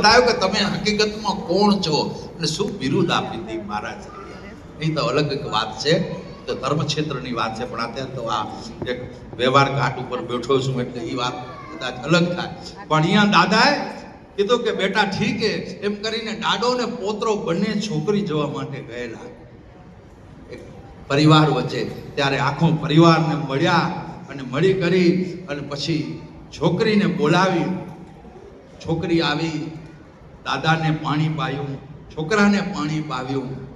બતાવ્યું કે તમે હકીકતમાં કોણ છો અને શું બિરુદ આપી હતી મહારાજ? એ તો અલગ એક વાત છે, તો ધર્મ ક્ષેત્રની વાત છે, પણ અત્યારે તો આ એક વ્યવહાર ઘાટ ઉપર બેઠો છું એટલે એ વાત કદાચ અલગ થાય. પણ અહીંયા દાદાએ કીધું કે, બેટા, ઠીક એમ કરીને દાડો ને પોતરો બંને છોકરી જવા માટે ગયેલા. પરિવાર વચ્ચે ત્યારે આખો પરિવારને મળ્યા અને મળી કરી અને પછી છોકરીને બોલાવી. છોકરી આવી દાદાને પાણી પાયું, છોકરાને પાણી પાવ્યું.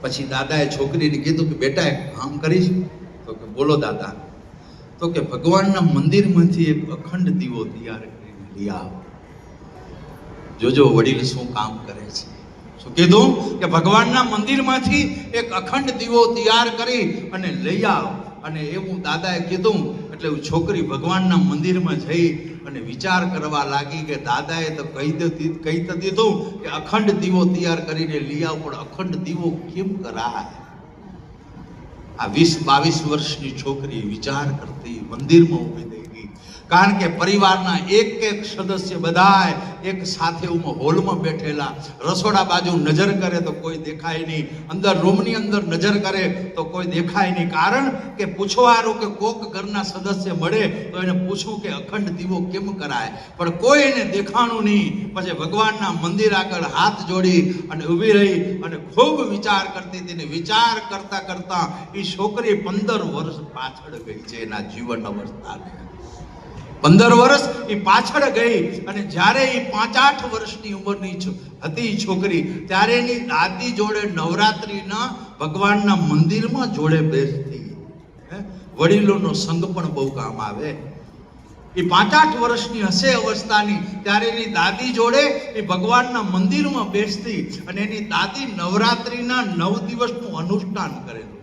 પછી દાદાએ છોકરીને કીધું કે, બેટા, એક કામ કરીશ. તો કે, બોલો દાદા. તો કે, ભગવાનના મંદિરમાંથી એક અખંડ દીવો તૈયાર કરીને લઈ આવો. જોજો વડીલ શું કામ કરે છે. શું કીધું? કે ભગવાનના મંદિરમાંથી એક અખંડ દીવો તૈયાર કરી અને લઈ આવ. અને એવું દાદાએ કીધું, એટલે છોકરી ભગવાનના મંદિરમાં જઈ અને વિચાર કરવા લાગી કે દાદાએ તો કહી દીધી કહી તો દીધું કે અખંડ દીવો તૈયાર કરીને લઈ આવ, પણ અખંડ દીવો કેમ કરાય? આ વીસ બાવીસ વર્ષની છોકરી વિચાર કરતી મંદિરમાં ઊભી થઈ ગઈ કારણ કે પરિવારના એક એક સદસ્ય બધાય એક સાથે હોલમાં બેઠેલા. રસોડા બાજુ નજર કરે તો કોઈ દેખાય નહીં. અંદર રૂમની અંદર નજર કરે તો કોઈ દેખાય નહીં. કારણ કે પૂછવાનું કે કોક ઘરના સદસ્ય મળે તો એને પૂછવું કે અખંડ દીવો કેમ કરાય? પણ કોઈ એને દેખાણું નહીં. પછી ભગવાનના મંદિર આગળ હાથ જોડી અને ઊભી રહી અને ખૂબ વિચાર કરતી હતી વિચાર કરતા કરતા એ છોકરી પંદર વર્ષ પાછળ ગઈ છે એના જીવન અવસ્થાને. પંદર વર્ષ એ પાછળ ગઈ અને જ્યારે એ પાંચ આઠ વર્ષની ઉંમરની હતી છોકરી, ત્યારે એની દાદી જોડે નવરાત્રિના ભગવાનના મંદિરમાં જોડે બેસતી? વડીલોનો સંગ પણ બહુ કામ આવે. એ પાંચ આઠ વર્ષની હશે અવસ્થાની, ત્યારે એની દાદી જોડે એ ભગવાનના મંદિરમાં બેસતી અને એની દાદી નવરાત્રિના નવ દિવસનું અનુષ્ઠાન કરેલું.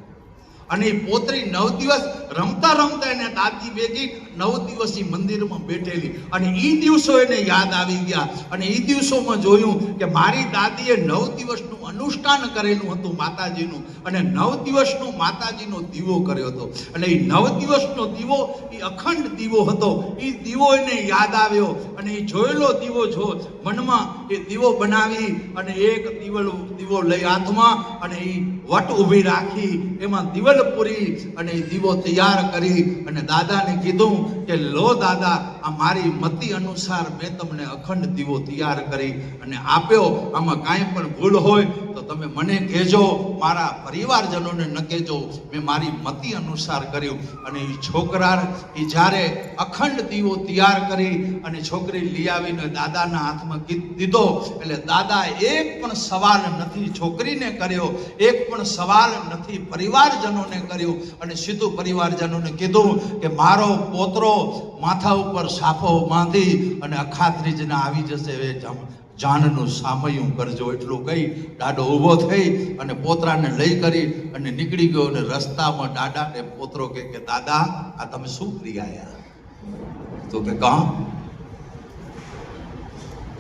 અને પોતરી નવ દિવસ રમતા રમતા એને દાદી ભેગી નવ દિવસ ઈ મંદિરમાં બેઠેલી. અને એ દિવસો એને યાદ આવી ગયા. અને એ દિવસોમાં જોયું કે મારી દાદીએ નવ દિવસનું અનુષ્ઠાન કરેલું હતું માતાજીનું અને નવ દિવસનો માતાજીનો દીવો કર્યો હતો. અને એ નવ દિવસનો દીવો એ અખંડ દીવો હતો. એ દીવો એને યાદ આવ્યો અને એ જોયેલો દીવો જો મનમાં એ દીવો બનાવી અને એક દીવલ, દીવો લઈ હાથમાં અને એ વટ ઊભી રાખી, એમાં દિવલ પૂરી અને એ દીવો તૈયાર કરી અને દાદાને કીધું કે, લો દાદા, આ મારી મતિ અનુસાર મેં તમને અખંડ દીવો તૈયાર કરી અને આપ્યો. આમાં કાંઈ પણ ભૂલ હોય તો તમે મને કહેજો, મારા પરિવારજનોને ન કહેજો, મેં મારી મતિ અનુસાર કર્યું. અને એ છોકરા એ જ્યારે અખંડ દીવો તૈયાર કરી અને છોકરી લઈ આવીને દાદાના હાથમાં ગીત દીધો, એટલે દાદા એક પણ સવાલ નથી છોકરીને કર્યો, એક પણ સવાલ નથી પરિવારજનોને કર્યો. અને સીધું પરિવારજનોને કીધું કે મારો પોતરો માથા ઉપર સાફો બાંધી અને અખાત્રીજને આવી જશે એ જાનનું સામયું કરજો એટલું કહી દાડો ઊભો થઈ અને પોતરાને લઈ કરી અને નીકળી ગયો અને રસ્તામાં દાદાને પોતરો કે કે, દાદા, આ તમે શું કરી આયા? તો કે કહો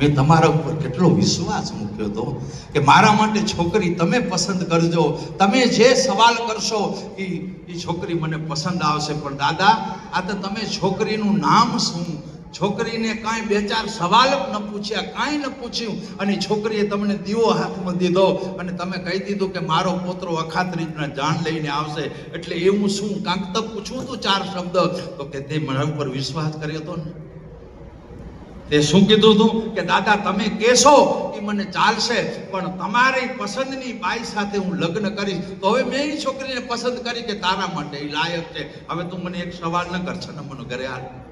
મેં તમારા ઉપર કેટલો વિશ્વાસ મૂક્યો હતો કે મારા માટે છોકરી તમે પસંદ કરજો. તમે જે સવાલ કરશો એ એ છોકરી મને પસંદ આવશે. પણ દાદા, આ તો તમે છોકરીનું નામ શું છોકરીને કાંઈ બે ચાર સવાલ ન પૂછ્યા, કાંઈ ન પૂછ્યું. અને છોકરીએ તમને દીવો હાથમાં દીધો અને તમે કહી દીધું કે મારો પોતરો અખાત્રીજના જાણ લઈને આવશે. એટલે એ હું શું કાંક તો પૂછવું તું ચાર શબ્દ? તો કે તે મારા ઉપર વિશ્વાસ કર્યો હતો ને. તે શું કીધું તું? કે દાદા, તમે કહેશો એ મને ચાલશે, પણ તમારી પસંદની બાઈ સાથે હું લગ્ન કરીશ. તો હવે મેં એ છોકરીને પસંદ કરી કે તારા માટે એ લાયક છે. હવે તું મને એક સવાલ ન કરશે ને મને ઘરે હાલ.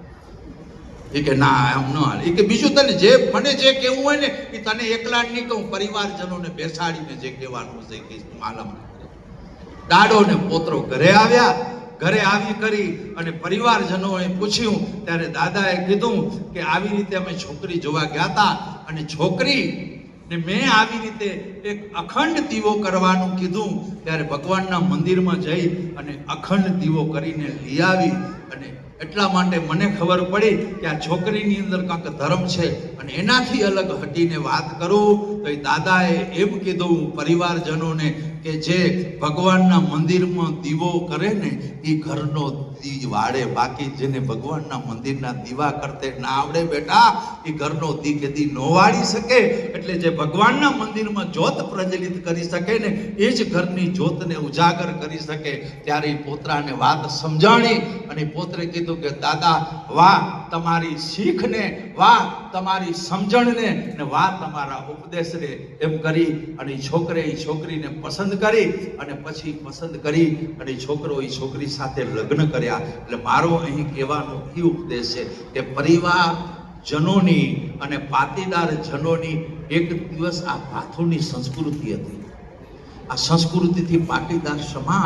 એ કે ના એમ ન હાલે. એ કે બીજું તને જે મને જે કહેવું હોય ને, એ તને એકલા નહીં કહું, પરિવારજનોને બેસાડીને જે કહેવાનું છે કે માલમ દાડો ને પોતરો ઘરે આવ્યા, ઘરે આવી કરી અને પરિવારજનોએ પૂછ્યું, ત્યારે દાદાએ કીધું કે આવી રીતે અમે છોકરી જોવા ગયા હતા અને છોકરી ને મેં આવી રીતે એક અખંડ દીવો કરવાનું કીધું, ત્યારે ભગવાનના મંદિરમાં જઈ અને અખંડ દીવો કરીને લઈ આવી અને એટલા માટે મને ખબર પડી કે આ છોકરીની અંદર કાંક ધર્મ છે. અને એનાથી અલગ હટીને વાત કરું, તો એ દાદાએ એમ કીધું પરિવારજનોને કે જે ભગવાનના મંદિરમાં દીવો કરે ને, એ ઘરનો દી વાળે, બાકી જેને ભગવાનના મંદિરના દીવા કરતે ના આવડે બેટા, એ ઘરનો દી કે દી નો વાળી શકે. એટલે જે ભગવાનના મંદિરમાં જ્યોત પ્રજ્વલિત કરી શકે ને, એ જ ઘરની જ્યોતને ઉજાગર કરી શકે. ત્યારે એ પોતરાને વાત સમજાણી અને પોતરે કીધું કે, દાદા, વાહ, તમારી શીખને, વાહ તમારી સમજણને અને વાહ તમારા ઉપદેશને એમ કરી અને છોકરે એ છોકરીને પસંદ કરી અને પછી પસંદ કરી અને છોકરો એ છોકરી સાથે લગ્ન કર્યા. એટલે મારો અહીં કહેવાનો એ ઉપદેશ છે કે પરિવાર જનોની અને પાટીદાર જનોની એક દિવસ આ ભાથુની સંસ્કૃતિ હતી. આ સંસ્કૃતિથી પાટીદાર સમાજ